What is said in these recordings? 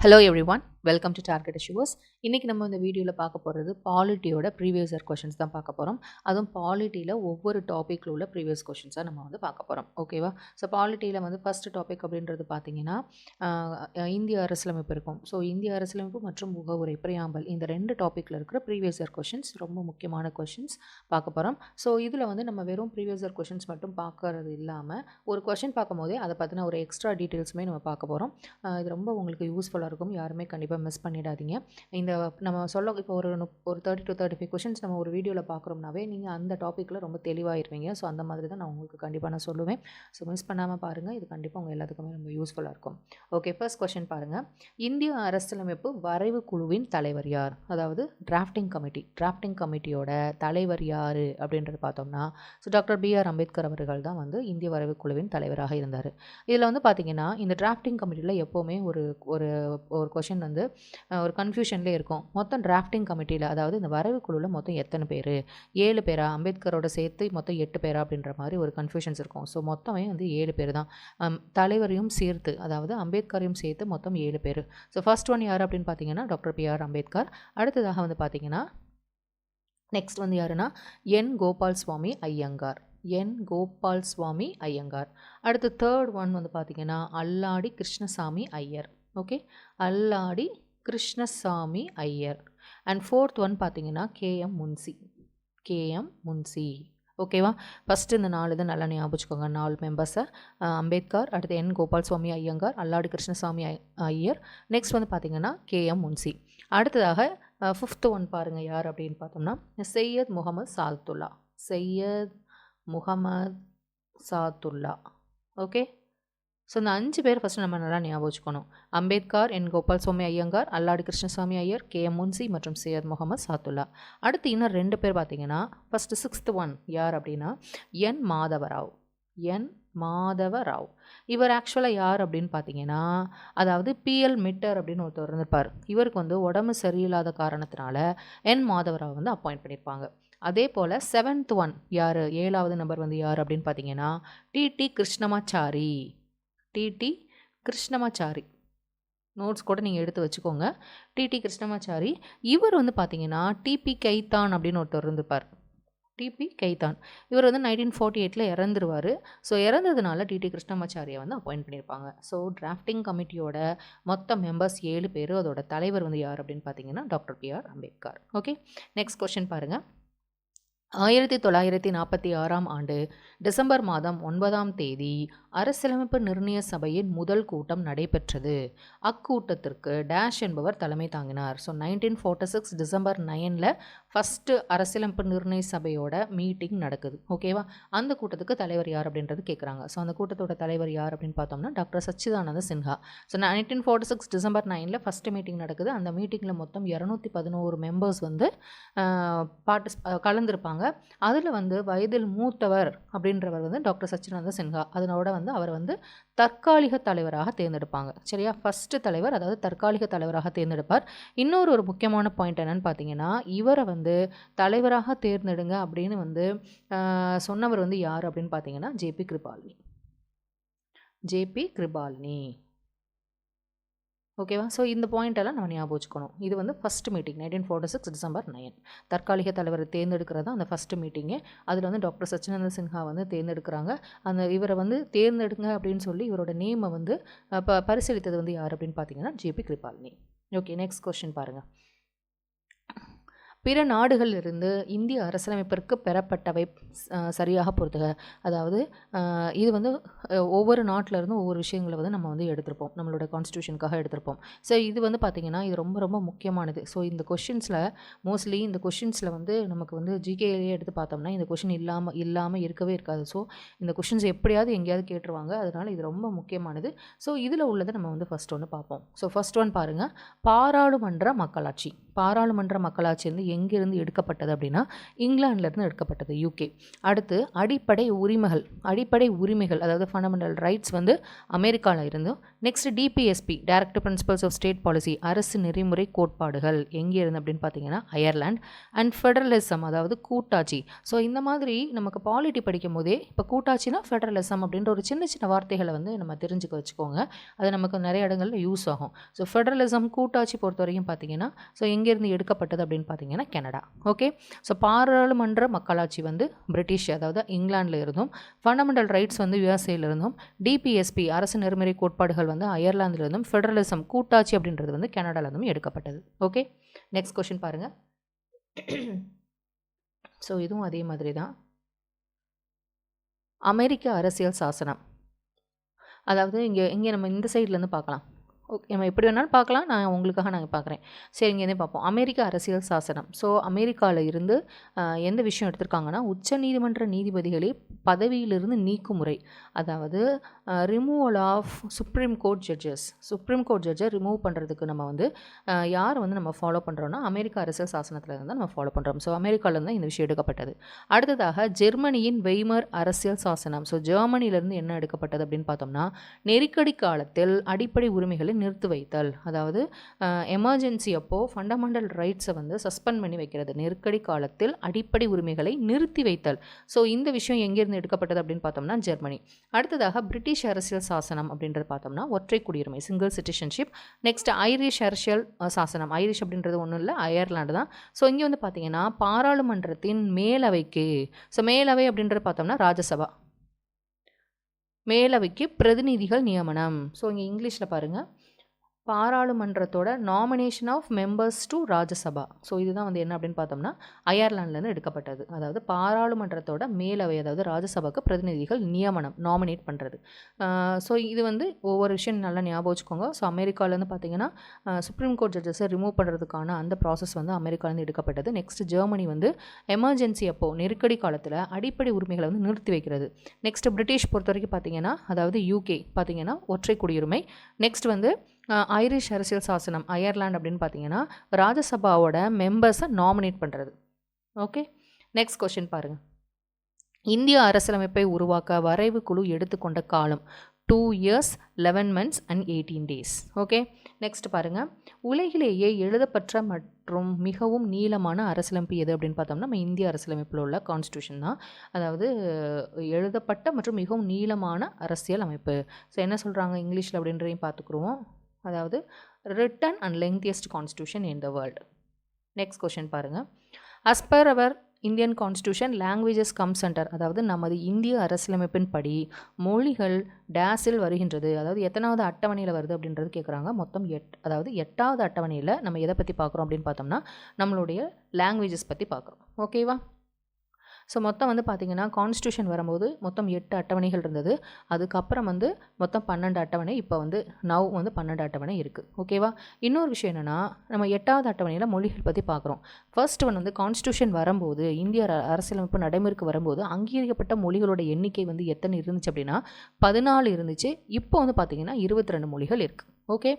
Hello everyone. Welcome to target sures இன்றைக்கி நம்ம இந்த வீடியோவில் பார்க்க போகிறது பாலிட்டியோட ப்ரீவியஸ் இயர் கொஷின்ஸ் தான் பார்க்க போகிறோம் அதுவும் பாலிட்டியில் ஒவ்வொரு டாப்பிக்கில் உள்ள ப்ரீவியஸ் கொஷின்ஸாக நம்ம வந்து பார்க்க போகிறோம் ஓகேவா ஸோ பாலிட்டியில் வந்து ஃபஸ்ட் டாபிக் அப்படின்றது பார்த்தீங்கன்னா இந்திய அரசியலமைப்பு இருக்கும். ஸோ இந்திய அரசியலமைப்பு மற்றும் முகவுரை பிரியாம்பல் இந்த ரெண்டு டாப்பிக்கில் இருக்கிற ப்ரீவியஸ் இயர் கொஷின்ஸ் ரொம்ப முக்கியமான கொஷின்ஸ் பார்க்க போகிறோம் ஸோ இதில் வந்து நம்ம வெறும் ப்ரீவியஸ் இயர் கொஷின்ஸ் மட்டும் பார்க்கறது இல்லாமல் ஒரு கொஷின் பார்க்கும்போதே அதை பற்றின ஒரு எக்ஸ்ட்ரா டீட்டெயில்ஸுமே நம்ம பார்க்க போகிறோம் இது ரொம்ப உங்களுக்கு யூஸ்ஃபுல்லாக இருக்கும். யாருமே கண்டிப்பாக மிஸ் பண்ணிடாதீங்க. இந்த நம்ம சொல்ல இப்போ ஒரு ஒரு thirty to thirty five questions நம்ம ஒரு வீடியோவில் பார்க்குறோம்னாவே நீங்கள் அந்த டாப்பிக்கில் ரொம்ப தெளிவாயிருவீங்க. ஸோ அந்த மாதிரி தான் நான் உங்களுக்கு கண்டிப்பாக நான் சொல்லுவேன். ஸோ மிஸ் பண்ணாமல் பாருங்கள் இது கண்டிப்பாக உங்கள் எல்லாத்துக்குமே ரொம்ப யூஸ்ஃபுல்லாக இருக்கும். ஓகே ஃபர்ஸ்ட் கொஷின் பாருங்கள் இந்திய அரசியலமைப்பு வரைவு குழுவின் தலைவர் யார்? அதாவது டிராஃப்டிங் கமிட்டி டிராஃப்டிங் கமிட்டியோட தலைவர் யார்? அப்படின்றது பார்த்தோம்னா so doctor B R Ambedkar அவர்கள் தான் வந்து இந்திய வரைவு குழுவின் தலைவராக இருந்தார். இதில் வந்து பார்த்தீங்கன்னா இந்த டிராஃப்டிங் கமிட்டியில் எப்போவுமே ஒரு ஒரு ஒரு கொஷின் வந்து வந்து ஒரு கன்ஃபியூஷன்லேயே இருக்கும். மொத்தம் டிராஃப்டிங் கமிட்டியில் அதாவது இந்த வரைவு குழுவில் மொத்தம் எத்தனை பேர்? ஏழு பேரா? அம்பேத்கரோட சேர்த்து மொத்தம் எட்டு பேரா? அப்படின்ற மாதிரி ஒரு கன்ஃபியூஷன்ஸ் இருக்கும். ஸோ மொத்தமே வந்து ஏழு பேர் தான். தலைவரையும் சேர்த்து அதாவது அம்பேத்கரையும் சேர்த்து மொத்தம் ஏழு பேர். ஸோ ஃபர்ஸ்ட் ஒன் யார் அப்படின்னு பார்த்தீங்கன்னா டாக்டர் பி ஆர் அம்பேத்கர். அடுத்ததாக வந்து பார்த்தீங்கன்னா நெக்ஸ்ட் வந்து யாருன்னா என் கோபால் சுவாமி ஐயங்கார். என் கோபால் சுவாமி ஐயங்கார். அடுத்து தேர்ட் ஒன் வந்து பார்த்தீங்கன்னா Alladi Krishnaswami Iyer. Okay? Alladi Krishnaswami Iyer. And fourth one பார்த்தீங்கன்னா K M Munshi. K M Munshi. ஓகேவா? ஃபஸ்ட்டு இந்த நாலு இது நல்லா ஞாபகம் வச்சுக்கோங்க. நாலு மெம்பர்ஸை அம்பேத்கர் அடுத்து என் கோபால் சுவாமி ஐயங்கார் அல்லாடி கிருஷ்ணசாமி ஐயர். நெக்ஸ்ட் வந்து பார்த்தீங்கன்னா கேஎம் முன்சி. அடுத்ததாக ஃபிஃப்த்து ஒன் பாருங்கள் யார் அப்படின்னு பார்த்தோம்னா சையத் முகமது சாத்துல்லா. சையத் முகமது சாத்துல்லா. ஓகே? ஸோ இந்த அஞ்சு பேர் ஃபஸ்ட்டு நம்ம நல்லா ஞாபகம் வச்சுக்கணும். Ambedkar N Gopal Swami Ayyangar Alladi Krishnaswami Iyer K M Munshi மற்றும் சையத் முகமது சாத்துல்லா. அடுத்து இன்னும் ரெண்டு பேர் பார்த்தீங்கன்னா ஃபஸ்ட்டு சிக்ஸ்த் ஒன் யார் அப்படின்னா என் மாதவராவ். என் மாதவராவ். இவர் ஆக்சுவலாக யார் அப்படின்னு பார்த்தீங்கன்னா அதாவது பிஎல் மிட்டர் அப்படின்னு ஒருத்தர் இருந்திருப்பார். இவருக்கு வந்து உடம்பு சரியில்லாத காரணத்தினால என் மாதவராவ் வந்து அப்பாயிண்ட் பண்ணியிருப்பாங்க. அதே போல் செவன்த் ஒன் யார்? ஏழாவது நம்பர் வந்து யார் அப்படின்னு பார்த்தீங்கன்னா T T Krishnamachari. T T Krishnamachari. Notes கூட நீங்கள் எடுத்து வச்சுக்கோங்க. T T Krishnamachari. இவர் வந்து பார்த்தீங்கன்னா டிபி கைத்தான் அப்படின்னு ஒருத்தர் இருந்திருப்பார். டிபி கைத்தான் இவர் வந்து நைன்டீன் ஃபார்ட்டி எயிட்டில் இறந்துருவார். ஸோ இறந்ததுனால டிடி கிருஷ்ணமாச்சாரியை வந்து அப்பாயிண்ட் பண்ணியிருப்பாங்க ஸோ டிராஃப்டிங் கமிட்டியோட மொத்த மெம்பர்ஸ் ஏழு பேர் அதோட தலைவர் வந்து யார் அப்படின்னு பார்த்தீங்கன்னா doctor B R Ambedkar. Okay next question பாருங்கள் ஆயிரத்தி தொள்ளாயிரத்தி நாற்பத்தி ஆறாம் ஆண்டு டிசம்பர் மாதம் ஒன்பதாம் தேதி அரசியலமைப்பு நிர்ணய சபையின் முதல் கூட்டம் நடைபெற்றது. அக்கூட்டத்திற்கு டேஷ் என்பவர் தலைமை தாங்கினார். So nineteen forty six December நைனில் ஃபஸ்ட்டு அரசியலமைப்பு நிர்ணய சபையோட மீட்டிங் நடக்குது. ஓகேவா அந்த கூட்டத்துக்கு தலைவர் யார் அப்படின்றது கேட்குறாங்க ஸோ அந்த கூட்டத்தோட தலைவர் யார் அப்படின்னு பார்த்தோம்னா doctor Sachchidananda Sinha. So nineteen forty six December நைனில் ஃபஸ்ட்டு மீட்டிங் நடக்குது. அந்த மீட்டிங்கில் மொத்தம் இரநூத்தி பதினோரு மெம்பர்ஸ் வந்து பார்ட்டிஸ் கலந்துருப்பாங்க. அதில் வந்து வயதில் மூத்தவர் அப்படின்றவர் வந்து டாக்டர் சச்சிதானந்த சின்ஹா. அதனோட வந்து அவர் வந்து தற்காலிக தலைவராக தேர்ந்தெடுப்பாங்க. சரியா? ஃபஸ்ட்டு தலைவர் அதாவது தற்காலிக தலைவராக தேர்ந்தெடுப்பார். இன்னொரு ஒரு முக்கியமான பாயிண்ட் என்னன்னு பார்த்தீங்கன்னா இவரை வந்து தலைவராக தேர்ந்தெடுங்க அப்படின்னு வந்து சொன்னவர் வந்து யார் அப்படின்னு பார்த்தீங்கன்னா ஜேபி கிருபாலினி. ஜேபி கிருபாலினி. ஓகேவா? ஸோ இந்த பாயிண்ட்டெல்லாம் நம்ம ஞாபகம் வச்சுக்கணும். இது வந்து first meeting nineteen forty six December nine தற்காலிக தலைவரை தேர்ந்தெடுக்கிறதா? அந்த ஃபஸ்ட் மீட்டிங்கு அதில் வந்து டாக்டர் சச்சினந்த சின்ஹா வந்து தேர்ந்தெடுக்கிறாங்க. அந்த இவரை வந்து தேர்ந்தெடுங்க அப்படின்னு சொல்லி இவரோட நேமை வந்து ப பரிசீலித்தது வந்து யார் அப்படின்னு பார்த்தீங்கன்னா J B Kripalani. Okay next question பாருங்கள் பிற நாடுகளிலிருந்து இந்திய அரசியலமைப்பிற்கு பெறப்பட்டவை சரியாக பொறுத்துக அதாவது இது வந்து ஒவ்வொரு நாட்டிலருந்தும் ஒவ்வொரு விஷயங்களை வந்து நம்ம வந்து எடுத்திருப்போம். நம்மளோட கான்ஸ்டியூஷனுக்காக எடுத்திருப்போம். ஸோ இது வந்து பார்த்திங்கன்னா இது ரொம்ப ரொம்ப முக்கியமானது. ஸோ இந்த கொஷின்ஸில் மோஸ்ட்லி இந்த கொஷின்ஸில் வந்து நமக்கு வந்து ஜிகேலேயே எடுத்து பார்த்தோம்னா இந்த கொஷின் இல்லாமல் இல்லாமல் இருக்கவே இருக்காது. ஸோ இந்த கொஷின்ஸ் எப்படியாவது எங்கேயாவது கேட்டுருவாங்க. அதனால் இது ரொம்ப முக்கியமானது. ஸோ இதில் உள்ளதை நம்ம வந்து ஃபஸ்ட் ஒன்று பார்ப்போம். ஸோ ஃபஸ்ட் ஒன் பாருங்கள் பாராளுமன்ற மக்களாட்சி. பாராளுமன்ற மக்களாட்சியிருந்து எங்கேருந்து எடுக்கப்பட்டது அப்படின்னா இங்கிலாந்துலேருந்து எடுக்கப்பட்டது யூகே அடுத்து அடிப்படை உரிமைகள் அடிப்படை உரிமைகள் அதாவது ஃபண்டமெண்டல் ரைட்ஸ் வந்து அமெரிக்காவில் இருந்தும் next D P S P direct principles of state policy அரசு நெறிமுறை கோட்பாடுகள் எங்கே இருந்து அப்படின்னு பார்த்தீங்கன்னா அயர்லாண்ட் அண்ட் ஃபெடரலிசம் அதாவது கூட்டாட்சி. ஸோ இந்த மாதிரி நமக்கு பாலிட்டி படிக்கும் போதே இப்போ கூட்டாட்சினா ஃபெடரலிசம் அப்படின்ற ஒரு சின்ன சின்ன வார்த்தைகளை வந்து நம்ம தெரிஞ்சுக்க வச்சுக்கோங்க. அது நமக்கு நிறைய இடங்களில் யூஸ் ஆகும். ஸோ ஃபெடரலிசம் கூட்டாட்சி பொறுத்த வரைக்கும் பார்த்தீங்கன்னா ஸோ எங்கேருந்து எடுக்கப்பட்டது அப்படின்னு பார்த்தீங்கன்னா கனடா. ஓகே ஸோ பாராளுமன்ற மக்களாட்சி வந்து பிரிட்டிஷ் அதாவது இங்கிலாந்தில் இருந்தும் ஃபண்டமெண்டல் ரைட்ஸ் வந்து யுஎஸ்ஏல இருந்தும் டிபிஎஸ்பி அரசு நெறிமுறை கோட்பாடுகள் வந்து அயர்லாந்தில் இருந்தும் ஃபெடரலிசம் கூட்டாட்சி அப்படின்றது வந்து கனடாவிலிருந்தும் எடுக்கப்பட்டது. ஓகே நெக்ஸ்ட் கொஷின் பாருங்கள் ஸோ இதுவும் அதே மாதிரி தான். அமெரிக்க அரசியல் சாசனம். அதாவது இங்கே இங்கே நம்ம இந்த சைட்லேருந்து பார்க்கலாம். ஓகே நம்ம எப்படி வேணாலும் பார்க்கலாம். நான் உங்களுக்காக நாங்கள் பார்க்குறேன். சரி இங்கேருந்தே பார்ப்போம். அமெரிக்க அரசியல் சாசனம். ஸோ அமெரிக்காவில் இருந்து எந்த விஷயம் எடுத்திருக்காங்கன்னா உச்ச நீதிமன்ற நீதிபதிகளை பதவியிலிருந்து நீக்கும் முறை அதாவது removal of Supreme Court judges Supreme Court ஜட்ஜை remove பண்ணுறதுக்கு நம்ம வந்து யார் வந்து நம்ம ஃபாலோ பண்ணுறோன்னா அமெரிக்க அரசியல் சாசனத்தில் இருந்து நம்ம ஃபாலோ பண்ணுறோம் ஸோ அமெரிக்காவிலேருந்து தான் இந்த விஷயம் எடுக்கப்பட்டது. அடுத்ததாக ஜெர்மனியின் வெய்மர் அரசியல் சாசனம். ஸோ ஜெர்மனியிலேருந்து என்ன எடுக்கப்பட்டது அப்படின்னு பார்த்தோம்னா நெருக்கடி காலத்தில் அடிப்படை உரிமைகளை நிறுத்தி வைத்தல். அதாவது எமர்ஜென்சி அப்போது ஃபண்டமெண்டல் ரைட்ஸை வந்து சஸ்பெண்ட் பண்ணி வைக்கிறது. நெருக்கடி காலத்தில் அடிப்படை உரிமைகளை நிறுத்தி வைத்தல். ஸோ இந்த விஷயம் எங்கேருந்து எடுக்கப்பட்டது அப்படின்னு பார்த்தோம்னா ஜெர்மனி. அடுத்ததாக பிரிட்டிஷ் அரசியல் சாசனம் அப்படின்றது பார்த்தோம்னா ஒற்றை குடியுரிமை சிங்கிள் சிட்டிசன்ஷிப் நெக்ஸ்ட் ஐரிஷ் அரசியல் சாசனம். ஐரிஷ் அப்படின்றது ஒன்றும் இல்லை அயர்லாண்டு தான். ஸோ இங்கே வந்து பார்த்தீங்கன்னா பாராளுமன்றத்தின் மேலவைக்கு ஸோ மேலவை அப்படின்றது பார்த்தோம்னா ராஜசபா மேலவைக்கு பிரதிநிதிகள் நியமனம். ஸோ இங்கே இங்கிலீஷில் பாருங்கள் பாராளுமன்றத்தோட nomination of members to Rajya Sabha so இதுதான் வந்து என்ன அப்படின்னு பார்த்தோம்னா அயர்லாண்ட்லேருந்து எடுக்கப்பட்டது. அதாவது பாராளுமன்றத்தோட மேலவை அதாவது ராஜசபாக்கு பிரதிநிதிகள் நியமனம் நாமினேட் பண்ணுறது ஸோ இது வந்து ஒவ்வொரு விஷயம் நல்லா ஞாபகம் வச்சுக்கோங்க. ஸோ அமெரிக்காவிலேருந்து பார்த்தீங்கன்னா சுப்ரீம் கோர்ட் ஜட்ஜஸை ரிமூவ் பண்ணுறதுக்கான அந்த ப்ராசஸ் வந்து அமெரிக்காலேருந்து எடுக்கப்பட்டது. நெக்ஸ்ட் ஜெர்மனி வந்து எமர்ஜென்சி அப்போது நெருக்கடி காலத்தில் அடிப்படை உரிமைகளை வந்து நிறுத்தி வைக்கிறது. நெக்ஸ்ட் பிரிட்டிஷ் பொறுத்த வரைக்கும் பார்த்தீங்கன்னா அதாவது யூகே பார்த்தீங்கன்னா ஒற்றை குடியுரிமை. நெக்ஸ்ட் வந்து ஐரிஷ் அரசியல் சாசனம் அயர்லாண்ட் அப்படின்னு பார்த்தீங்கன்னா ராஜசபாவோட மெம்பர்ஸை நாமினேட் பண்ணுறது ஓகே நெக்ஸ்ட் கொஷின் பாருங்கள் இந்திய அரசியலமைப்பை உருவாக்க வரைவு குழு எடுத்துக்கொண்ட காலம் two years eleven months and eighteen days okay next பாருங்கள் உலகிலேயே எழுதப்பட்ட மற்றும் மிகவும் நீளமான அரசியலமைப்பு எது அப்படின்னு பார்த்தோம்னா நம்ம இந்திய அரசியலமைப்பில் உள்ள கான்ஸ்டியூஷன் தான். அதாவது எழுதப்பட்ட மற்றும் மிகவும் நீளமான அரசியல் அமைப்பு ஸோ என்ன சொல்கிறாங்க இங்கிலீஷில் அப்படின்றதையும் பார்த்துக்குருவோம். அதாவது written and lengthiest constitution in the world next question பாருங்கள் as per our Indian constitution languages come centre அதாவது நமது இந்திய அரசியலமைப்பின் படி மொழிகள் டேஸில் வருகின்றது. அதாவது எத்தனாவது அட்டவணையில் வருது அப்படின்றது கேட்குறாங்க மொத்தம் எட் அதாவது எட்டாவது அட்டவணையில் நம்ம எதை பற்றி பார்க்குறோம் அப்படின்னு பார்த்தோம்னா நம்மளுடைய லாங்குவேஜஸ் பற்றி பார்க்குறோம். ஓகேவா ஸோ மொத்தம் வந்து பார்த்திங்கன்னா கான்ஸ்டியூஷன் வரும்போது மொத்தம் எட்டு அட்டவணைகள் இருந்தது. அதுக்கப்புறம் வந்து மொத்தம் பன்னெண்டு அட்டவணை இப்போ வந்து நவ் வந்து பன்னெண்டு அட்டவணை இருக்குது ஓகேவா இன்னொரு விஷயம் என்னென்னா நம்ம எட்டாவது அட்டவணையில் மொழிகள் பற்றி பார்க்குறோம் ஃபர்ஸ்ட் ஒன் வந்து கான்ஸ்டியூஷன் வரும்போது இந்திய அரசியலமைப்பு நடைமுறைக்கு வரும்போது அங்கீகரிக்கப்பட்ட மொழிகளோட எண்ணிக்கை வந்து எத்தனை இருந்துச்சு அப்படின்னா பதினாலு இருந்துச்சு. இப்போ வந்து பார்த்திங்கன்னா இருபத்தி ரெண்டு மொழிகள் இருக்குது ஓகே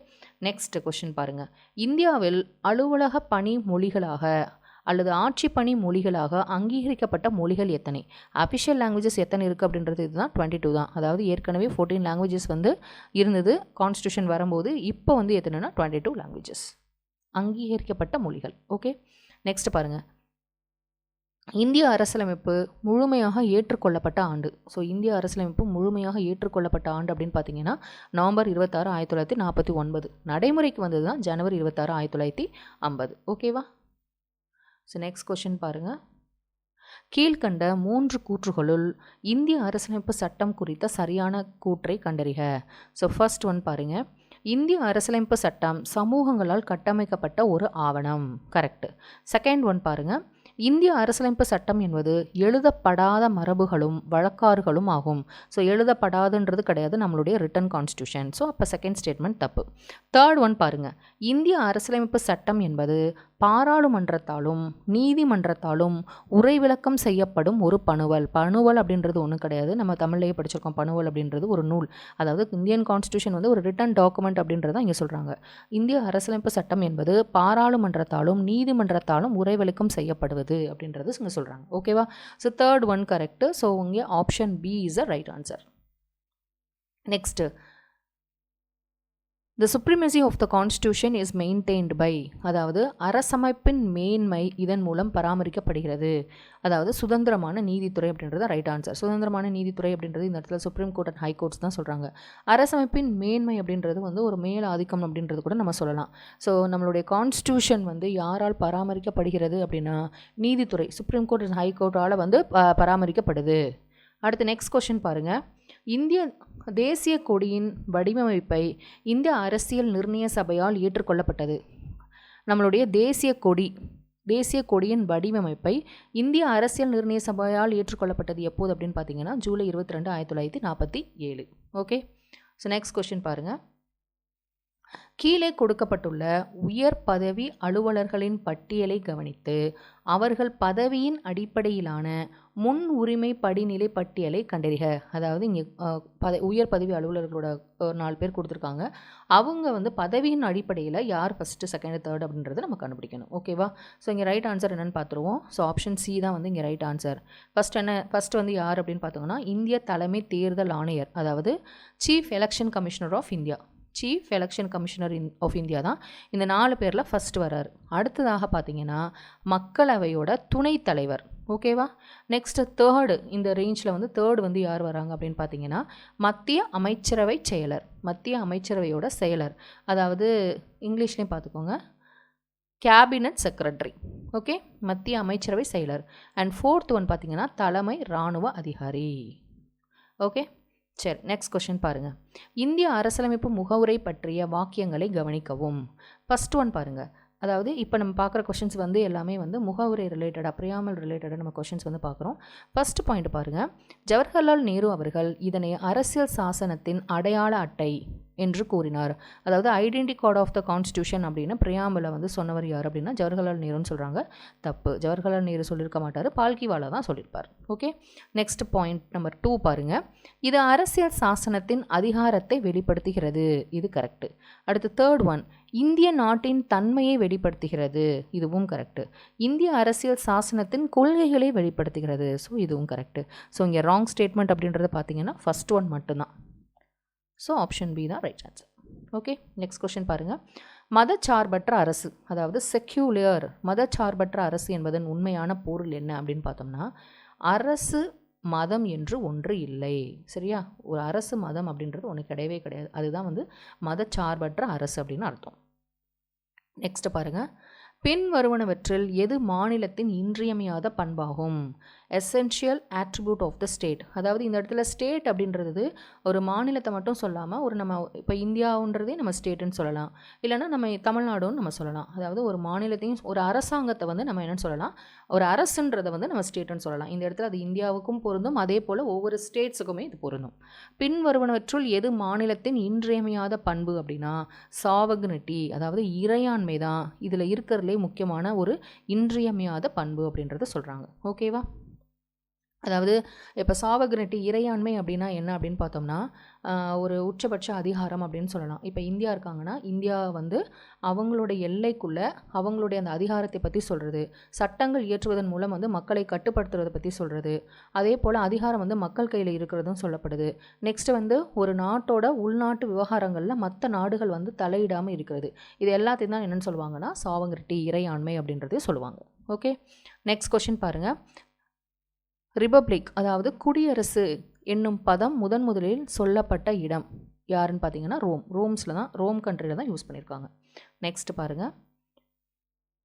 நெக்ஸ்ட் கொஷின் பாருங்கள் இந்தியாவில் அலுவலக பணி மொழிகளாக அல்லது ஆட்சி பணி மொழிகளாக அங்கீகரிக்கப்பட்ட மொழிகள் எத்தனை? அஃபிஷியல் லாங்குவேஜஸ் எத்தனை இருக்குது அப்படின்றது இதுதான் டுவெண்ட்டி டூ தான். அதாவது ஏற்கனவே ஃபோர்டீன் லாங்குவேஜஸ் வந்து இருந்தது. கான்ஸ்டியூஷன் வரும்போது இப்போ வந்து எத்தனைனா டுவெண்ட்டி டூ லாங்குவேஜஸ் அங்கீகரிக்கப்பட்ட மொழிகள். ஓகே நெக்ஸ்ட் பாருங்கள் இந்திய அரசியலமைப்பு முழுமையாக ஏற்றுக்கொள்ளப்பட்ட ஆண்டு. ஸோ இந்திய அரசியலமைப்பு முழுமையாக ஏற்றுக்கொள்ளப்பட்ட ஆண்டு அப்படின்னு பார்த்தீங்கன்னா நவம்பர் இருபத்தாறு ஆயிரத்தி தொள்ளாயிரத்தி நாற்பத்தி ஒன்பது. நடைமுறைக்கு வந்தது தான் ஜனவரி இருபத்தாறு ஆயிரத்தி தொள்ளாயிரத்தி ஐம்பது. ஓகேவா ஸோ நெக்ஸ்ட் கொஷின் பாருங்கள் கீழ்கண்ட மூன்று கூற்றுகளுள் இந்திய அரசியலமைப்பு சட்டம் குறித்த சரியான கூற்றை கண்டறிக. ஸோ ஃபர்ஸ்ட் ஒன் பாருங்கள் இந்திய அரசியலமைப்பு சட்டம் சமூகங்களால் கட்டமைக்கப்பட்ட ஒரு ஆவணம். கரெக்ட் செகண்ட் ஒன் பாருங்க. இந்திய அரசியலமைப்பு சட்டம் என்பது எழுதப்படாத மரபுகளும் வழக்காறுகளும் ஆகும். ஸோ எழுதப்படாதுன்றது கிடையாது நம்மளுடைய ரிட்டன் கான்ஸ்டியூஷன் ஸோ அப்போ செகண்ட் ஸ்டேட்மெண்ட் தப்பு. தேர்ட் ஒன் பாருங்கள் இந்திய அரசியலமைப்பு சட்டம் என்பது பாராளுமன்றத்தாலும் நீதிமன்றத்தாலும் உரை விளக்கம் செய்யப்படும் ஒரு பணுவல். பணுவல் அப்படின்றது ஒன்றும் கிடையாது. நம்ம தமிழ்லேயே படிச்சிருக்கோம். பணுவல் அப்படின்றது ஒரு நூல். அதாவது இந்தியன் கான்ஸ்டியூஷன் வந்து ஒரு ரிட்டன் டாக்குமெண்ட் அப்படின்றத இங்கே சொல்கிறாங்க இந்திய அரசியலமைப்பு சட்டம் என்பது பாராளுமன்றத்தாலும் நீதிமன்றத்தாலும் உரை விளக்கம் செய்யப்படுவது அப்படின்றது இங்கே சொல்கிறாங்க ஓகேவா so third one correct so இங்கே option B is a right answer next the supremacy of the constitution is maintained by அதாவது அரசமைப்பின் மேன்மை இதன் மூலம் பராமரிக்கப்படுகிறது. அதாவது சுதந்திரமான நீதித்துறை அப்படின்றது ரைட் ஆன்சர் சுதந்திரமான நீதித்துறை அப்படின்றது இந்த இடத்துல supreme court and high courts தான் சொல்கிறாங்க அரசமைப்பின் மேன்மை அப்படின்றது வந்து ஒரு மேல் ஆதிக்கம் அப்படின்றது கூட நம்ம சொல்லலாம். ஸோ நம்மளுடைய கான்ஸ்டியூஷன் வந்து யாரால் பராமரிக்கப்படுகிறது அப்படின்னா நீதித்துறை சுப்ரீம் கோர்ட் அண்ட் ஹை கோர்ட்டால் வந்து ப- பராமரிக்கப்படுது. அடுத்து நெக்ஸ்ட் கொஷின் பாருங்கள் இந்திய தேசிய கொடியின் வடிவமைப்பை இந்திய அரசியல் நிர்ணய சபையால் ஏற்றுக்கொள்ளப்பட்டது. நம்மளுடைய தேசிய கொடி தேசிய கொடியின் வடிவமைப்பை இந்திய அரசியல் நிர்ணய சபையால் ஏற்றுக்கொள்ளப்பட்டது எப்போது அப்படின்னு பார்த்தீங்கன்னா ஜூலை இருபத்தி ரெண்டு ஆயிரத்தி தொள்ளாயிரத்தி நாற்பத்தி ஏழு. ஓகே ஸோ நெக்ஸ்ட் கொஸ்டின் பாருங்கள் கீழே கொடுக்கப்பட்டுள்ள உயர் பதவி அலுவலர்களின் பட்டியலை கவனித்து அவர்கள் பதவியின் அடிப்படையிலான முன் உரிமை படிநிலை பட்டியலை கண்டறிக. அதாவது இங்கே பத உயர் பதவி அலுவலர்களோட ஒரு நாலு பேர் கொடுத்துருக்காங்க. அவங்க வந்து பதவியின் அடிப்படையில் யார் ஃபஸ்ட்டு செகண்ட் தேர்ட் அப்படின்றத நம்ம கண்டுபிடிக்கணும். ஓகேவா ஸோ இங்கே ரைட் ஆன்சர் என்னென்னு பார்த்துருவோம் ஸோ ஆப்ஷன் சி தான் வந்து இங்கே ரைட் ஆன்சர் ஃபஸ்ட் என்ன ஃபஸ்ட் வந்து யார் அப்படின்னு பார்த்தோங்கன்னா இந்திய தலைமை தேர்தல் ஆணையர் அதாவது chief election commissioner of India chief election commissioner in of India தான். இந்த நாலு பேரில் ஃபர்ஸ்ட் வராரு அடுத்ததாக பார்த்தீங்கன்னா மக்களவையோட துணைத் தலைவர். ஓகேவா நெக்ஸ்ட்டு தேர்டு இந்த ரேஞ்சில் வந்து தேர்டு வந்து யார் வராங்க அப்படின்னு பார்த்தீங்கன்னா மத்திய அமைச்சரவை செயலர். மத்திய அமைச்சரவையோட செயலர். அதாவது இங்கிலீஷ்லேயும் பார்த்துக்கோங்க. கேபினட் செக்ரட்டரி ஓகே மத்திய அமைச்சரவை செயலர். அண்ட் ஃபோர்த் ஒன் பார்த்தீங்கன்னா தலைமை இராணுவ அதிகாரி. ஓகே சரி நெக்ஸ்ட் கொஷின் பாருங்கள் இந்திய அரசியலமைப்பு முகவுரை பற்றிய வாக்கியங்களை கவனிக்கவும். ஃபஸ்ட் ஒன் பாருங்கள் அதாவது இப்போ நம்ம பார்க்குற கொஷின்ஸ் வந்து எல்லாமே வந்து முகவுரை ரிலேட்டடாக பிரியாமல் ரிலேட்டடாக நம்ம கொஷின்ஸ் வந்து பார்க்குறோம் ஃபர்ஸ்ட் பாயிண்ட் பாருங்கள் ஜவஹர்லால் நேரு அவர்கள் இதனை அரசியல் சாசனத்தின் அடையாள அட்டை என்று கூறினார். அதாவது identity card of the constitution அப்படின்னு பிரியாமலை வந்து சொன்னவர் யார் அப்படின்னா ஜவஹர்லால் நேருன்னு சொல்கிறாங்க தப்பு. ஜவஹர்லால் நேரு சொல்லியிருக்க மாட்டார். பால்கிவாலா தான் சொல்லியிருப்பார். Okay next point number two பாருங்கள் இது அரசியல் சாசனத்தின் அதிகாரத்தை வெளிப்படுத்துகிறது. இது கரெக்டு அடுத்து தேர்ட் ஒன் இந்திய நாட்டின் தன்மையை வெளிப்படுத்துகிறது. இதுவும் கரெக்டு இந்திய அரசியல் சாசனத்தின் கொள்கைகளை வெளிப்படுத்துகிறது. ஸோ இதுவும் கரெக்டு ஸோ இங்கே ராங் ஸ்டேட்மெண்ட் அப்படின்றத பார்த்தீங்கன்னா ஃபஸ்ட் ஒன் மட்டும்தான். ஸோ ஆப்ஷன் பி தான் right answer okay next question பாருங்கள் மதச்சார்பற்ற அரசு அதாவது செக்யூலியர் மதச்சார்பற்ற அரசு என்பதன் உண்மையான பொருள் என்ன அப்படின்னு பார்த்தோம்னா அரசு மதம் என்று ஒன்று இல்லை. சரியா? ஒரு அரசு மதம் அப்படின்றது ஒன்று கிடையவே கிடையாது. அதுதான் வந்து மதச்சார்பற்ற அரசு அப்படின்னு அர்த்தம். நெக்ஸ்ட் பாருங்கள் பின் வருவனவற்றில் எது மாநிலத்தின் இன்றியமையாத பண்பாகும்? Essential attribute of the state அதாவது இந்த இடத்துல ஸ்டேட் அப்படின்றது ஒரு மாநிலத்தை மட்டும் சொல்லாமல் ஒரு நம்ம இப்போ இந்தியாவுன்றதே நம்ம ஸ்டேட்டுன்னு சொல்லலாம். இல்லைன்னா நம்ம தமிழ்நாடுன்னு நம்ம சொல்லலாம். அதாவது ஒரு மாநிலத்தையும் ஒரு அரசாங்கத்தை வந்து நம்ம என்னென்னு சொல்லலாம். ஒரு அரசுன்றதை வந்து நம்ம ஸ்டேட்டுன்னு சொல்லலாம். இந்த இடத்துல அது இந்தியாவுக்கும் பொருந்தும். அதே போல் ஒவ்வொரு ஸ்டேட்ஸுக்குமே இது பொருந்தும். பின்வருவனவற்றுள் எது மாநிலத்தின் இன்றியமையாத பண்பு அப்படின்னா சாவகுனிட்டி அதாவது இறையாண்மை தான் இதில் இருக்கிறதுலே முக்கியமான ஒரு இன்றியமையாத பண்பு அப்படின்றத சொல்கிறாங்க ஓகேவா அதாவது இப்போ சாவகனிட்டி இறையாண்மை அப்படின்னா என்ன அப்படின்னு பார்த்தோம்னா ஒரு உச்சபட்ச அதிகாரம் அப்படின்னு சொல்லலாம். இப்போ இந்தியா இருக்காங்கன்னா இந்தியா வந்து அவங்களோட எல்லைக்குள்ளே அவங்களுடைய அந்த அதிகாரத்தை பற்றி சொல்கிறது சட்டங்கள் இயற்றுவதன் மூலம் வந்து மக்களை கட்டுப்படுத்துறதை பற்றி சொல்கிறது அதே போல் அதிகாரம் வந்து மக்கள் கையில் இருக்கிறதும் சொல்லப்படுது. நெக்ஸ்ட் வந்து ஒரு நாட்டோட உள்நாட்டு விவகாரங்களில் மற்ற நாடுகள் வந்து தலையிடாமல் இருக்கிறது. இது எல்லாத்தையும் தான் என்னென்னு சொல்லுவாங்கன்னா சாவங்கரிட்டி இறையாண்மை அப்படின்றதே சொல்லுவாங்க. ஓகே நெக்ஸ்ட் கொஷின் பாருங்கள் ரிபப்ளிக் அதாவது குடியரசு என்னும் பதம் முதன் முதலில் சொல்லப்பட்ட இடம். யாருன்னு பார்த்தீங்கன்னா ரோம். ரோம்ஸில் தான் ரோம் கண்ட்ரியில் தான் யூஸ் பண்ணியிருக்காங்க நெக்ஸ்ட் பாருங்கள்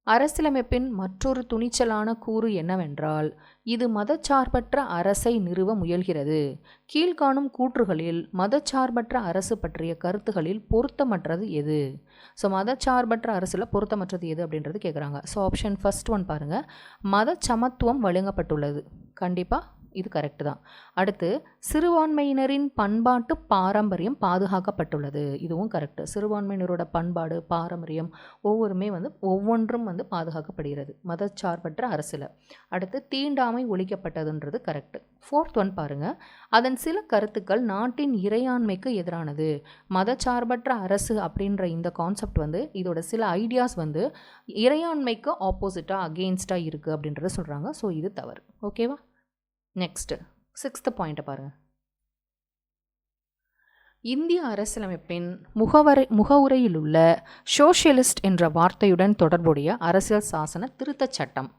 அரசியலமைப்பின் மற்றொரு துணிச்சலான கூறு என்னவென்றால் இது மதச்சார்பற்ற அரசை நிறுவ முயல்கிறது. கீழ்காணும் கூற்றுகளில் மதச்சார்பற்ற அரசு பற்றிய கருத்துகளில் பொருத்தமற்றது எது? ஸோ மதச்சார்பற்ற அரசில் பொருத்தமற்றது எது அப்படின்றது கேட்குறாங்க ஸோ ஆப்ஷன் ஃபர்ஸ்ட் ஒன் பாருங்கள் மத சமத்துவம் வழங்கப்பட்டுள்ளது. கண்டிப்பாக இது கரெக்டு தான். அடுத்து சிறுபான்மையினரின் பண்பாட்டு பாரம்பரியம் பாதுகாக்கப்பட்டுள்ளது. இதுவும் கரெக்டு சிறுபான்மையினரோட பண்பாடு பாரம்பரியம் ஒவ்வொருமே வந்து ஒவ்வொன்றும் வந்து பாதுகாக்கப்படுகிறது. மதச்சார்பற்ற அரசில். அடுத்து தீண்டாமை ஒழிக்கப்பட்டதுன்றது கரெக்டு ஃபோர்த் ஒன் பாருங்கள் அதன் சில கருத்துக்கள் நாட்டின் இறையாண்மைக்கு எதிரானது. மதச்சார்பற்ற அரசு அப்படின்ற இந்த கான்செப்ட் வந்து இதோட சில ஐடியாஸ் வந்து இறையாண்மைக்கு ஆப்போசிட்டாக அகெயின்ஸ்டாக இருக்குது அப்படின்றத சொல்கிறாங்க ஸோ இது தவறு. ஓகேவா நெக்ஸ்ட்டு சிக்ஸ்த்து பாயிண்ட்டை பாருங்கள் இந்திய அரசியலமைப்பின் முகவரை முகவுரையில் உள்ள சோஷியலிஸ்ட் என்ற வார்த்தையுடன் தொடர்புடைய அரசியல் சாசன திருத்தச் சட்டம்.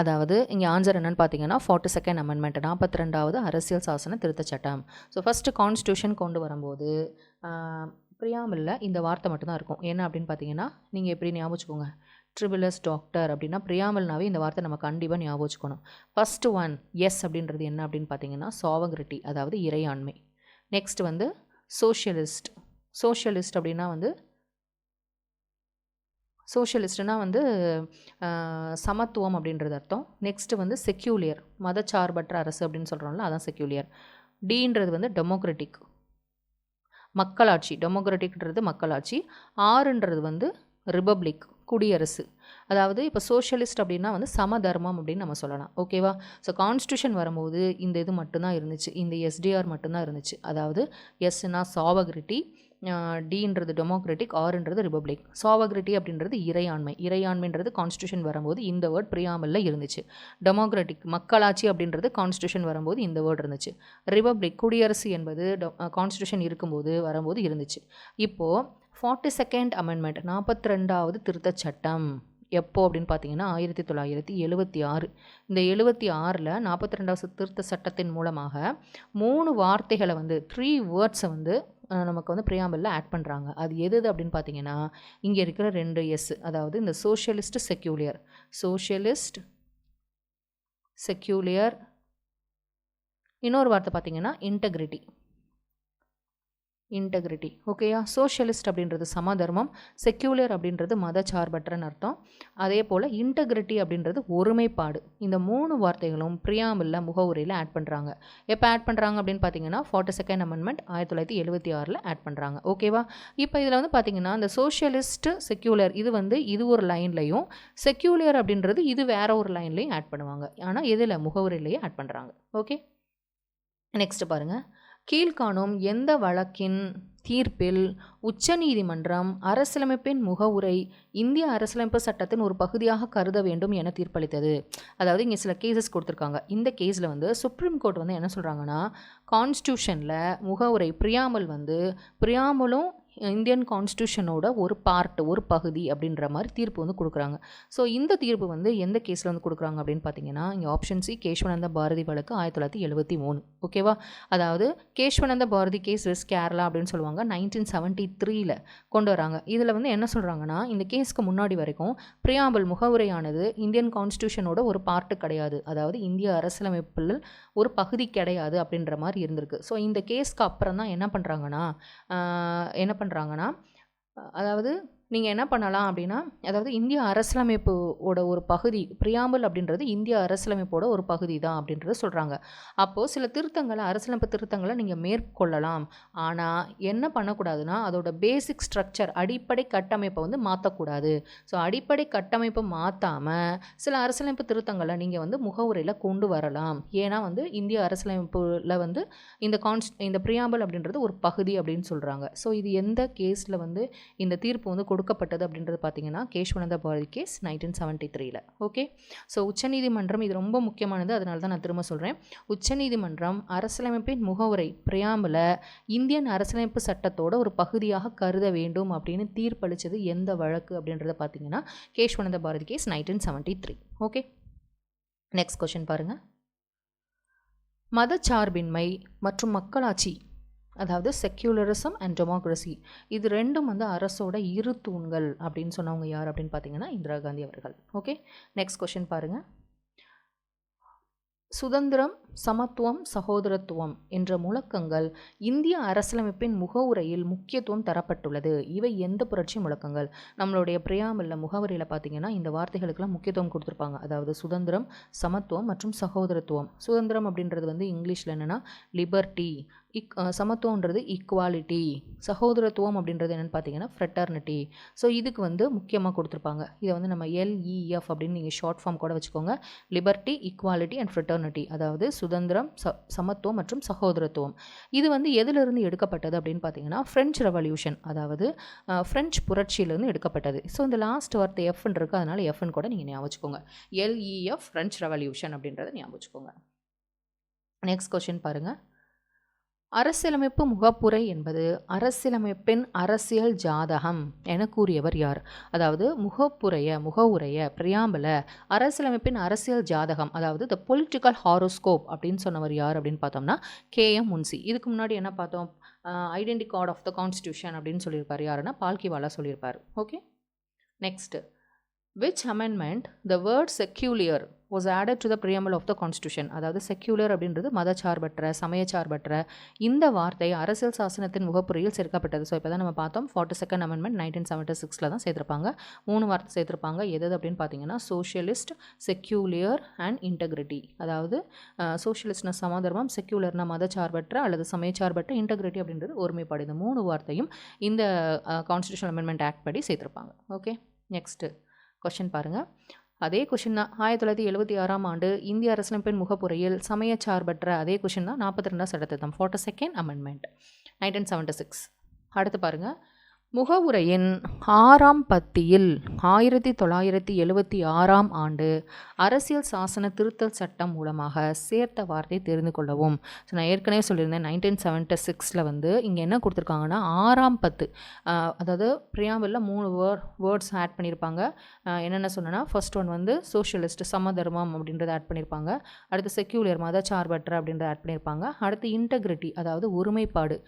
அதாவது இங்கே ஆன்சர் என்னென்னு பார்த்தீங்கன்னா ஃபார்ட்டி செகண்ட் அமெண்ட்மெண்ட் நாற்பத்தி ரெண்டாவது அரசியல் சாசன திருத்தச் சட்டம். ஸோ ஃபஸ்ட்டு கான்ஸ்டியூஷன் கொண்டு வரும்போது பிரியாமில்ல இந்த வார்த்தை மட்டும்தான் இருக்கும். என்ன அப்படின்னு பார்த்தீங்கன்னா நீங்கள் எப்படி ஞாபகம் வச்சுக்கோங்க ட்ரிபிளஸ் டாக்டர் அப்படின்னா பிரியாமல்னாவே இந்த வார்த்தை நம்ம கண்டிப்பாக ஞாபகம் வச்சுக்கணும். ஃபஸ்ட்டு ஒன் எஸ் அப்படின்றது என்ன அப்படின்னு பார்த்தீங்கன்னா சாவகிரிட்டி அதாவது இறையாண்மை. நெக்ஸ்ட் வந்து சோஷியலிஸ்ட் சோஷியலிஸ்ட் அப்படின்னா வந்து சோஷியலிஸ்ட்னா வந்து சமத்துவம் அப்படின்றது அர்த்தம். நெக்ஸ்ட்டு வந்து செக்யூலியர் மதச்சார்பற்ற அரசு அப்படின்னு சொல்கிறோம்ல அதான் செக்யூலியர் டீன்றது வந்து டெமோக்ராட்டிக் மக்களாட்சி டெமோக்ராட்டிக்ன்றது மக்களாட்சி. ஆறுன்றது வந்து ரிபப்ளிக் குடியரசு. அதாவது இப்போ சோஷியலிஸ்ட் அப்படின்னா வந்து சமதர்மம் அப்படின்னு நம்ம சொல்லலாம். ஓகேவா ஸோ கான்ஸ்டியூஷன் வரும்போது இந்த இது மட்டும்தான் இருந்துச்சு. இந்த எஸ்டிஆர் மட்டும்தான் இருந்துச்சு. அதாவது எஸ்னா சாவகிரிட்டி டீன்றது டெமோக்ராட்டிக் ஆறுன்றது ரிபப்ளிக் சாவகிரிட்டி அப்படின்றது இறையாண்மை. இறையாண்மைன்றது கான்ஸ்டியூஷன் வரும்போது இந்த வேர்ட் பிரியாமலில் இருந்துச்சு. டெமோக்ராட்டிக் மக்களாட்சி அப்படின்றது கான்ஸ்டியூஷன் வரும்போது இந்த வேர்ட் இருந்துச்சு. ரிபப்ளிக் குடியரசு என்பது கான்ஸ்டியூஷன் இருக்கும்போது வரும்போது இருந்துச்சு. இப்போது ஃபார்ட்டி செகண்ட் அமெண்ட்மெண்ட் நாற்பத்தி ரெண்டாவது திருத்தச் சட்டம். எப்போ அப்படின்னு பார்த்தீங்கன்னா ஆயிரத்தி தொள்ளாயிரத்தி எழுபத்தி ஆறு. இந்த எழுபத்தி ஆறில் நாற்பத்தி ரெண்டாவது திருத்த சட்டத்தின் மூலமாக மூணு வார்த்தைகளை வந்து த்ரீ வேர்ட்ஸை வந்து நமக்கு வந்து பிரியாம்பலில் ஆட் பண்ணுறாங்க அது எது எது அப்படின்னு பார்த்தீங்கன்னா இங்கே இருக்கிற ரெண்டு எஸ் அதாவது இந்த சோஷியலிஸ்ட் செக்யூலியர் சோஷியலிஸ்ட் செக்யூலியர் இன்னொரு வார்த்தை பார்த்தீங்கன்னா இன்டெகிரிட்டி இன்டெகிரிட்டி ஓகேயா சோஷியலிஸ்ட் அப்படின்றது சமதர்மம் செக்யூலர் அப்படின்றது மதச்சார்பற்றன்னு அர்த்தம். அதே போல் இன்டெகிரிட்டி அப்படின்றது ஒருமைப்பாடு. இந்த மூணு வார்த்தைகளும் பிரியாமில்ல முகவுரையில் ஆட் பண்ணுறாங்க எப்போ ஆட் பண்ணுறாங்க அப்படின்னு பார்த்தீங்கன்னா ஃபார்ட்டி செகண்ட் அமெண்ட்மெண்ட் ஆயிரத்தி தொள்ளாயிரத்தி எழுபத்தி ஆறில் ஆட் பண்ணுறாங்க ஓகேவா இப்போ இதில் வந்து பார்த்தீங்கன்னா இந்த சோஷியலிஸ்ட் செக்யூலர் இது வந்து இது ஒரு லைன்லையும் செக்யூலர் அப்படின்றது இது வேற ஒரு லைன்லையும் ஆட் பண்ணுவாங்க. ஆனால் எதில்? முகவுரையிலேயே ஆட் பண்ணுறாங்க ஓகே நெக்ஸ்ட் பாருங்கள் கீழ்காணும் எந்த வழக்கின் தீர்ப்பில் உச்சநீதிமன்றம் அரசியலமைப்பின் முகவுரை இந்திய அரசியலமைப்பு சட்டத்தின் ஒரு பகுதியாக கருத வேண்டும் என தீர்ப்பளித்தது. அதாவது இங்கே சில கேசஸ் கொடுத்துருக்காங்க. இந்த கேஸில் வந்து சுப்ரீம் கோர்ட் வந்து என்ன சொல்கிறாங்கன்னா கான்ஸ்டியூஷனில் முகவுரை பிரியாமல் வந்து பிரியாமலும் இந்தியன் கான்ஸ்டியூஷனோட ஒரு பார்ட் ஒரு பகுதி அப்படின்ற மாதிரி தீர்ப்பு வந்து கொடுக்குறாங்க. ஸோ இந்த தீர்ப்பு வந்து எந்த கேஸில் வந்து கொடுக்குறாங்க அப்படின்னு பார்த்தீங்கன்னா இங்கே ஆப்ஷன் சி கேஷ்வனந்த பாரதி வழக்கு ஆயிரத்தி தொள்ளாயிரத்தி எழுபத்தி மூணு. ஓகேவா அதாவது கேஷ்வனந்த பாரதி கேஸ் வெஸ் கேரளா அப்படின்னு சொல்லுவாங்க நைன்டீன் செவன்ட்டி த்ரீல கொண்டு வராங்க. இதில் வந்து என்ன சொல்கிறாங்கன்னா இந்த கேஸ்க்கு முன்னாடி வரைக்கும் பிரியாம்பல் முகவுரையானது இந்தியன் கான்ஸ்டியூஷனோட ஒரு பார்ட்டு கிடையாது. அதாவது இந்திய அரசியலமைப்பில் ஒரு பகுதி கிடையாது அப்படின்ற மாதிரி இருந்திருக்கு. ஸோ இந்த கேஸ்க்கு அப்புறம் தான் என்ன பண்ணுறாங்கன்னா என்ன பண்ணுறாங்கன்னா அதாவது நீங்கள் என்ன பண்ணலாம் அப்படின்னா அதாவது இந்திய அரசியலமைப்போட ஒரு பகுதி பிரியாம்பல் அப்படின்றது இந்திய அரசியலமைப்போட ஒரு பகுதி தான் அப்படின்றத சொல்கிறாங்க அப்போது சில திருத்தங்களை அரசியலமைப்பு திருத்தங்களை நீங்கள் மேற்கொள்ளலாம். ஆனால் என்ன பண்ணக்கூடாதுன்னா அதோட பேசிக் ஸ்ட்ரக்சர் அடிப்படை கட்டமைப்பை வந்து மாற்றக்கூடாது ஸோ அடிப்படை கட்டமைப்பை மாற்றாமல் சில அரசியலமைப்பு திருத்தங்களை நீங்கள் வந்து முகவுரையில் கொண்டு வரலாம். ஏன்னா வந்து இந்திய அரசியலமைப்பில் வந்து இந்த கான்ஸ் இந்த பிரியாம்பல் அப்படின்றது ஒரு பகுதி அப்படின்னு சொல்கிறாங்க ஸோ இது எந்த கேஸில் வந்து இந்த தீர்ப்பு வந்து கொடு கொடுக்கப்பட்டது அப்படின்றது பார்த்தீங்கன்னா Kesavananda Bharati case nineteen seventy த்ரீல ஓகே ஸோ உச்சநீதிமன்றம் இது ரொம்ப முக்கியமானது. அதனால தான் நான் திரும்ப சொல்கிறேன் உச்சநீதிமன்றம் அரசியலமைப்பின் முகவுரை பிரியாம்பில் இந்தியன் அரசியலமைப்பு சட்டத்தோட ஒரு பகுதியாக கருத வேண்டும் அப்படின்னு தீர்ப்பளித்தது எந்த வழக்கு அப்படின்றத பார்த்தீங்கன்னா Kesavananda Bharati case nineteen seventy three okay next question பாருங்கள் மதச்சார்பின்மை மற்றும் மக்களாட்சி அதாவது செக்யூலரிசம் அண்ட் டெமோக்ரஸி இது ரெண்டும் வந்து அரசோட இரு தூண்கள் அப்படின்னு சொன்னவங்க யார் அப்படின்னு பார்த்தீங்கன்னா இந்திரா காந்தி அவர்கள். ஓகே நெக்ஸ்ட் கொஷின் பாருங்கள் சுதந்திரம் சமத்துவம் சகோதரத்துவம் என்ற முழக்கங்கள் இந்திய அரசியலமைப்பின் முகவுரையில் முக்கியத்துவம் தரப்பட்டுள்ளது. இவை எந்த புரட்சி முழக்கங்கள்? நம்மளுடைய பிரியாமல்ல முகவரியில் பார்த்தீங்கன்னா இந்த வார்த்தைகளுக்கெல்லாம் முக்கியத்துவம் கொடுத்துருப்பாங்க. அதாவது சுதந்திரம் சமத்துவம் மற்றும் சகோதரத்துவம். சுதந்திரம் அப்படின்றது வந்து இங்கிலீஷில் என்னென்னா லிபர்ட்டி இக் சமத்துவன்றது ஈக்குவாலிட்டி சகோதரத்துவம் அப்படின்றது என்னென்னு பார்த்தீங்கன்னா ஃப்ரெட்டர்னிட்டி ஸோ இதுக்கு வந்து முக்கியமாக கொடுத்துருப்பாங்க. இதை வந்து நம்ம எல்இஎஃப் அப்படின்னு நீங்கள் ஷார்ட் ஃபார்ம் கூட வச்சுக்கோங்க. லிபர்ட்டி ஈக்குவாலிட்டி அண்ட் ஃப்ரெட்டர்னிட்டி அதாவது சுதந்திரம் ச சமத்துவம் மற்றும் சகோதரத்துவம். இது வந்து எதிலிருந்து எடுக்கப்பட்டது அப்படின்னு பார்த்தீங்கன்னா ஃப்ரெஞ்ச் ரெவல்யூஷன் அதாவது ஃப்ரெஞ்ச் புரட்சியிலேருந்து எடுக்கப்பட்டது. ஸோ இந்த லாஸ்ட் வார்த்தை எஃப்னு இருக்குது அதனால் எஃப்னு கூட நீங்கள் ஞாபகம் வச்சுக்கோங்க. எல்இஎஃப் ஃப்ரெஞ்ச் ரெவல்யூஷன் அப்படின்றத ஞாபகம் வச்சுக்கோங்க. நெக்ஸ்ட் கொஷின் பாருங்கள் அரசியலமைப்பு முகப்புரை என்பது அரசியலமைப்பின் அரசியல் ஜாதகம் என கூறியவர் யார்? அதாவது முகப்புரைய முகவுரைய பிரியாம்பல அரசியலமைப்பின் அரசியல் ஜாதகம் அதாவது த பொலிட்டிக்கல் ஹாரோஸ்கோப் அப்படின்னு சொன்னவர் யார் அப்படின்னு பார்த்தோம்னா கே எம் முன்சி. இதுக்கு முன்னாடி என்ன பார்த்தோம்? Identity card of the constitution அப்படின்னு சொல்லியிருப்பார். யாருன்னா பால்கிவாலா சொல்லியிருப்பார். Okay next which amendment the word secular was added to the preamble of the constitution அதாவது செக்யூலர் அப்படின்றது மதச்சார்பற்ற சமயச்சார்பற்ற இந்த வார்த்தை அரசியல் சாசனத்தின் முகப்புரையில் சேர்க்கப்பட்டது. ஸோ இப்போ தான் நம்ம பார்த்தோம். Forty second amendment nineteen seventy சிக்ஸில் தான் சேர்த்துருப்பாங்க. மூணு வார்த்தை சேர்த்துருப்பாங்க. எது அப்படின்னு பார்த்தீங்கன்னா சோஷியலிஸ்ட் செக்யூலியர் அண்ட் இன்டெகிரிட்டி அதாவது சோஷியலிஸ்ட்னா சமதர்மம் செக்யூலர்னா மதச்சார்பற்ற அல்லது சமயச்சார்பற்ற இன்டெகிரிட்டி அப்படின்றது ஒருமைப்பாடு. இந்த மூணு வார்த்தையும் இந்த கான்ஸ்டியூஷன் அமெண்ட்மெண்ட் ஆக்ட் படி சேர்த்துருப்பாங்க. ஓகே நெக்ஸ்ட்டு கொஷின் பாருங்கள் அதே கொஷின் தான். ஆயிரத்தி தொள்ளாயிரத்தி எழுபத்தி ஆறாம் ஆண்டு இந்திய அரசியலமைப்பின் முகப்புரையில் சமயச்சார்பற்ற அதே கொஷின் தான் நாற்பத்தி ரெண்டாம் சட்டத்திட்டம் forty second amendment nineteen seventy six அடுத்து பாருங்கள் முகவுரையின் ஆறாம் பத்தியில் ஆயிரத்தி தொள்ளாயிரத்தி எழுபத்தி ஆறாம் ஆண்டு அரசியல் சாசன திருத்தல் சட்டம் மூலமாக சேர்த்த வார்த்தை தெரிந்து கொள்ளவும். ஸோ நான் ஏற்கனவே சொல்லியிருந்தேன் நைன்டீன் செவன்ட்டி சிக்ஸில் வந்து இங்கே என்ன கொடுத்துருக்காங்கன்னா ஆறாம் பத்து அதாவது பிரியாம்பிளில் மூணு வேர்ட் வேர்ட்ஸ் ஆட் பண்ணியிருப்பாங்க. என்னென்ன சொன்னேன்னா ஃபர்ஸ்ட் ஒன் வந்து சோஷியலிஸ்ட் சமதர்மம் அப்படின்றத ஆட் பண்ணியிருப்பாங்க. அடுத்து செக்யூலர் மதச்சார்பற்ற அப்படின்றத ஆட் பண்ணியிருப்பாங்க. அடுத்து இன்டெகிரிட்டி அதாவது ஒருமைப்பாடு.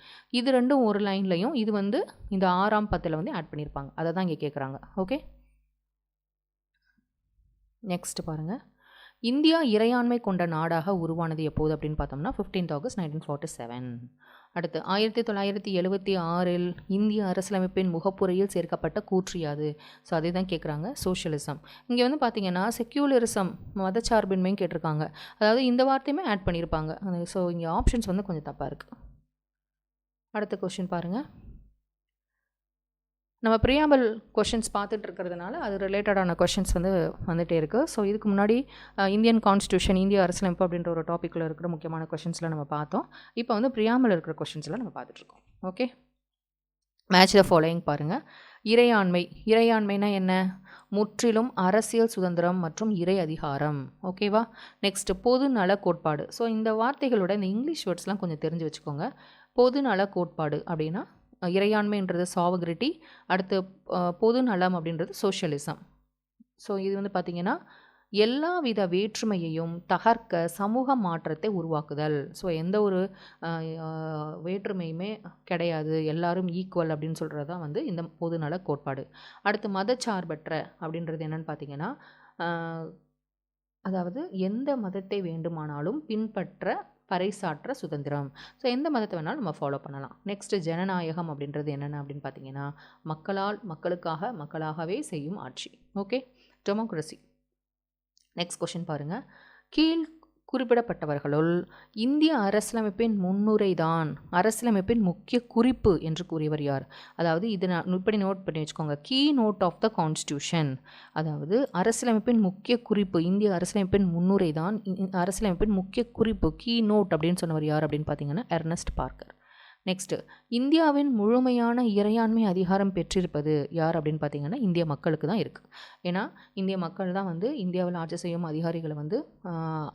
இது ரெண்டும் ஒரு லைன்லையும் இது வந்து இந்த ஆறாம் பத்தில் வந்து ஆட் பண்ணியிருப்பாங்க அதை தான் இங்கே கேட்குறாங்க ஓகே நெக்ஸ்ட் பாருங்கள் இந்தியா இறையாண்மை கொண்ட நாடாக உருவானது எப்போது அப்படின்னு பார்த்தோம்னா fifteenth August nineteen forty seven அடுத்து ஆயிரத்தி தொள்ளாயிரத்தி எழுபத்தி ஆறில் இந்திய அரசியலமைப்பின் முகப்புரையில் சேர்க்கப்பட்ட கூற்று யாது? ஸோ அதே தான் கேட்குறாங்க சோஷியலிசம் இங்கே வந்து பார்த்தீங்கன்னா செக்யூலரிசம் மதச்சார்பின்மையும் கேட்டிருக்காங்க. அதாவது இந்த வார்த்தையுமே ஆட் பண்ணியிருப்பாங்க ஸோ இங்கே ஆப்ஷன்ஸ் வந்து கொஞ்சம் தப்பாக இருக்குது அடுத்த கொஷின் பாருங்கள் நம்ம ப்ரியாம்பல் கொஷின்ஸ் பார்த்துட்டு இருக்கிறதுனால அது ரிலேட்டடான கொஷின்ஸ் வந்து வந்துகிட்டே இருக்குது ஸோ இதுக்கு முன்னாடி இந்தியன் கான்ஸ்டியூஷன் இந்திய அரசியலமைப்பு அப்படின்ற ஒரு டாப்பிக்கில் இருக்கிற முக்கியமான கொஷின்ஸில் நம்ம பார்த்தோம். இப்போ வந்து ப்ரியாம்பல் இருக்கிற கொஷின்ஸில் நம்ம பார்த்துட்ருக்கோம். ஓகே மேட்ச் த ஃபாலோயிங் பாருங்கள் இறையாண்மை. இறையாண்மைனா என்ன? முற்றிலும் அரசியல் சுதந்திரம் மற்றும் இறை அதிகாரம். ஓகேவா நெக்ஸ்ட் பொது நல கோட்பாடு. ஸோ இந்த வார்த்தைகளோட இந்த இங்கிலீஷ் வேர்ட்ஸ்லாம் கொஞ்சம் தெரிஞ்சு வச்சுக்கோங்க. பொது நல கோட்பாடு அப்படின்னா இறையாண்மைன்றது சாவகிரிட்டி அடுத்து பொது நலம் அப்படின்றது சோஷியலிசம் ஸோ இது வந்து பார்த்திங்கன்னா எல்லா வித வேற்றுமையையும் தகர்க்க சமூக மாற்றத்தை உருவாக்குதல். ஸோ எந்த ஒரு வேற்றுமையுமே கிடையாது. எல்லாரும் ஈக்குவல் அப்படின்னு சொல்கிறது தான் வந்து இந்த பொதுநல கோட்பாடு. அடுத்து மதச்சார்பற்ற அப்படின்றது என்னென்னு பார்த்தீங்கன்னா அதாவது எந்த மதத்தை வேண்டுமானாலும் பின்பற்ற பறைசாற்ற சுதந்திரம். ஸோ எந்த மதத்தை வேணாலும் நம்ம ஃபாலோ பண்ணலாம். நெக்ஸ்ட்டு ஜனநாயகம் அப்படின்றது என்னென்ன அப்படின்னு பார்த்தீங்கன்னா மக்களால் மக்களுக்காக மக்களாகவே செய்யும் ஆட்சி. ஓகே டெமோக்ரஸி நெக்ஸ்ட் கொஷின் பாருங்கள் கீழ் குறிப்பிடப்பட்டவர்களுள் இந்திய அரசியலமைப்பின் முன்னுரை தான் அரசியலமைப்பின் முக்கிய குறிப்பு என்று கூறியவர் யார்? அதாவது இது நான் இப்படி நோட் பண்ணி வச்சுக்கோங்க. Key note of the constitution அதாவது அரசியலமைப்பின் முக்கிய குறிப்பு இந்திய அரசியலமைப்பின் முன்னுரை தான் அரசியலமைப்பின் முக்கிய குறிப்பு கீ நோட் அப்படின்னு சொன்னவர் யார் அப்படின்னு பார்த்தீங்கன்னா எர்னஸ்ட் பார்க்கர் நெக்ஸ்ட்டு இந்தியாவின் முழுமையான இறையாண்மை அதிகாரம் பெற்றிருப்பது யார் அப்படின்னு பார்த்தீங்கன்னா இந்திய மக்களுக்கு தான் இருக்குது ஏன்னா இந்திய மக்கள் தான் வந்து இந்தியாவில் ஆட்சி செய்யும் அதிகாரிகளை வந்து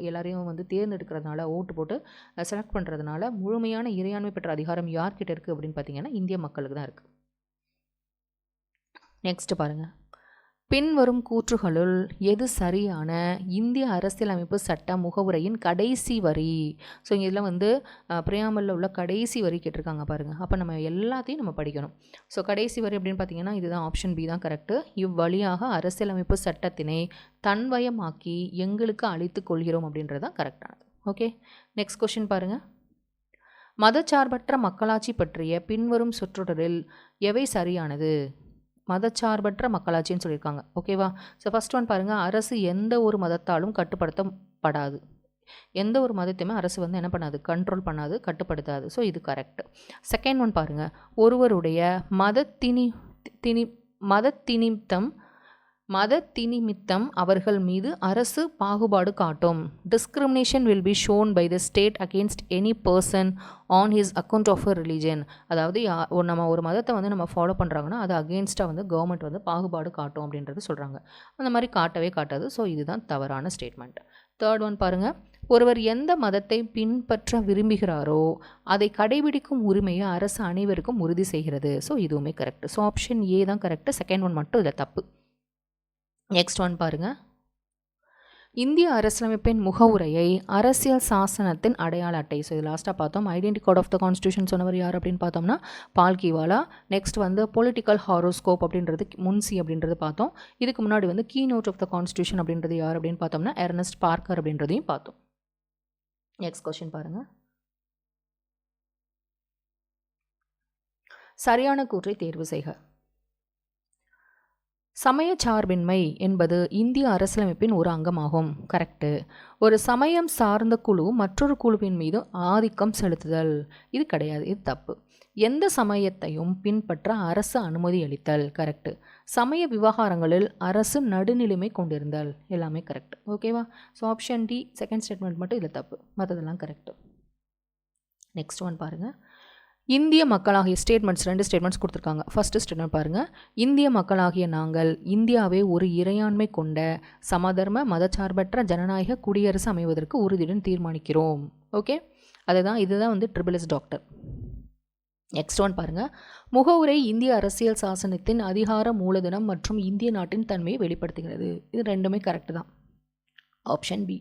எல்லாரையும் வந்து தேர்ந்தெடுக்கிறதுனால ஓட்டு போட்டு செலக்ட் பண்ணுறதுனால முழுமையான இறையாண்மை பெற்ற அதிகாரம் யார்கிட்ட இருக்குது அப்படின்னு பார்த்தீங்கன்னா இந்திய மக்களுக்கு தான் இருக்குது நெக்ஸ்ட்டு பாருங்கள் பின்வரும் கூற்றுகளுள் எது சரியான இந்திய அரசியலமைப்பு சட்ட முகவுரையின் கடைசி வரி? ஸோ இதில் வந்து பிரியாமலில் உள்ள கடைசி வரி கேட்டிருக்காங்க பாருங்கள் அப்போ நம்ம எல்லாத்தையும் நம்ம படிக்கணும். ஸோ கடைசி வரி அப்படின்னு பார்த்தீங்கன்னா இதுதான் ஆப்ஷன் பி தான் கரெக்டு இவ்வழியாக அரசியலமைப்பு சட்டத்தினை தன்வயமாக்கி எங்களுக்கு அழித்து கொள்கிறோம் அப்படின்றது தான் கரெக்டானது ஓகே நெக்ஸ்ட் கொஷின் பாருங்கள் மதச்சார்பற்ற மக்களாட்சி பற்றிய பின்வரும் சொற்றொடரில் எவை சரியானது? மதச்சார்பற்ற மக்களாட்சின்னு சொல்லியிருக்காங்க. ஓகேவா ஸோ ஃபஸ்ட் ஒன் பாருங்கள் அரசு எந்த ஒரு மதத்தாலும் கட்டுப்படுத்தப்படாது. எந்த ஒரு மதத்தையுமே அரசு வந்து என்ன பண்ணாது? கண்ட்ரோல் பண்ணாது கட்டுப்படுத்தாது. ஸோ இது கரெக்ட் செகண்ட் ஒன் பாருங்கள் ஒருவருடைய மதத்தினி திணி மதத்தினிமித்தம் மதத்தினிமித்தம் அவர்கள் மீது அரசு பாகுபாடு காட்டும். Discrimination will be shown by the state against any person on his account of a religion அதாவது யா நம்ம ஒரு மதத்தை வந்து நம்ம ஃபாலோ பண்ணுறாங்கன்னா அது அகேன்ஸ்டாக வந்து கவர்மெண்ட் வந்து பாகுபாடு காட்டும் அப்படின்றது சொல்கிறாங்க அந்த மாதிரி காட்டவே காட்டாது. ஸோ இதுதான் தவறான ஸ்டேட்மெண்ட் தேர்ட் ஒன் பாருங்கள் ஒருவர் எந்த மதத்தை பின்பற்ற விரும்புகிறாரோ அதை கடைபிடிக்கும் உரிமையை அரசு அனைவருக்கும் உறுதி செய்கிறது. ஸோ இதுவுமே கரெக்ட் ஸோ ஆப்ஷன் ஏ தான் கரெக்டு செகண்ட் ஒன் மட்டும் இதில் தப்பு. நெக்ஸ்ட் ஒன் பாருங்கள் இந்திய அரசியலமைப்பின் முகவுரையை அரசியல் சாசனத்தின் அடையாள அட்டை. ஸோ இது லாஸ்ட்டாக பார்த்தோம். Identity code of the constitution சொன்னவர் யார் அப்படின்னு பார்த்தோம்னா பால்கிவாலா நெக்ஸ்ட் வந்து பொலிட்டிக்கல் ஹாரோஸ்கோப் அப்படின்றது முன்சி அப்படின்றது பார்த்தோம். இதுக்கு முன்னாடி வந்து key note of the constitution அப்படின்றது யார் அப்படின்னு பார்த்தோம்னா எர்னஸ்ட் பார்க்கர் அப்படின்றதையும் பார்த்தோம். நெக்ஸ்ட் கொஸ்டின் பாருங்கள் சரியான கூற்றை தேர்வு செய்க. சமய சார்பின்மை என்பது இந்திய அரசியலமைப்பின் ஒரு அங்கமாகும். கரெக்டு ஒரு சமயம் சார்ந்த குழு மற்றொரு குழுவின் மீது ஆதிக்கம் செலுத்துதல். இது கிடையாது இது தப்பு. எந்த சமயத்தையும் பின்பற்ற அரசு அனுமதி அளித்தல். கரெக்டு சமய விவகாரங்களில் அரசு நடுநிலைமை கொண்டிருந்தல். எல்லாமே கரெக்ட் ஓகேவா so option D second statement மட்டும் இதில் தப்பு. மற்றதெல்லாம் கரெக்டு நெக்ஸ்ட் ஒன் பாருங்கள் இந்திய மக்களாகிய ஸ்டேட்மெண்ட்ஸ் ரெண்டு ஸ்டேட்மெண்ட்ஸ் கொடுத்துருக்காங்க. ஃபஸ்ட்டு ஸ்டேட்மெண்ட் பாருங்கள் இந்திய மக்களாகிய நாங்கள் இந்தியாவை ஒரு இறையாண்மை கொண்ட சமதர்ம மதச்சார்பற்ற ஜனநாயக குடியரசு அமைவதற்கு உறுதியுடன் தீர்மானிக்கிறோம். ஓகே அதுதான் இதுதான் வந்து ட்ரிபிள்எஸ் டாக்டர் நெக்ஸ்ட் ஒன் பாருங்கள் முகவுரை இந்திய அரசியல் சாசனத்தின் அதிகார மூலதனம் மற்றும் இந்திய நாட்டின் தன்மையை வெளிப்படுத்துகிறது. இது ரெண்டுமே கரெக்டு தான். Option B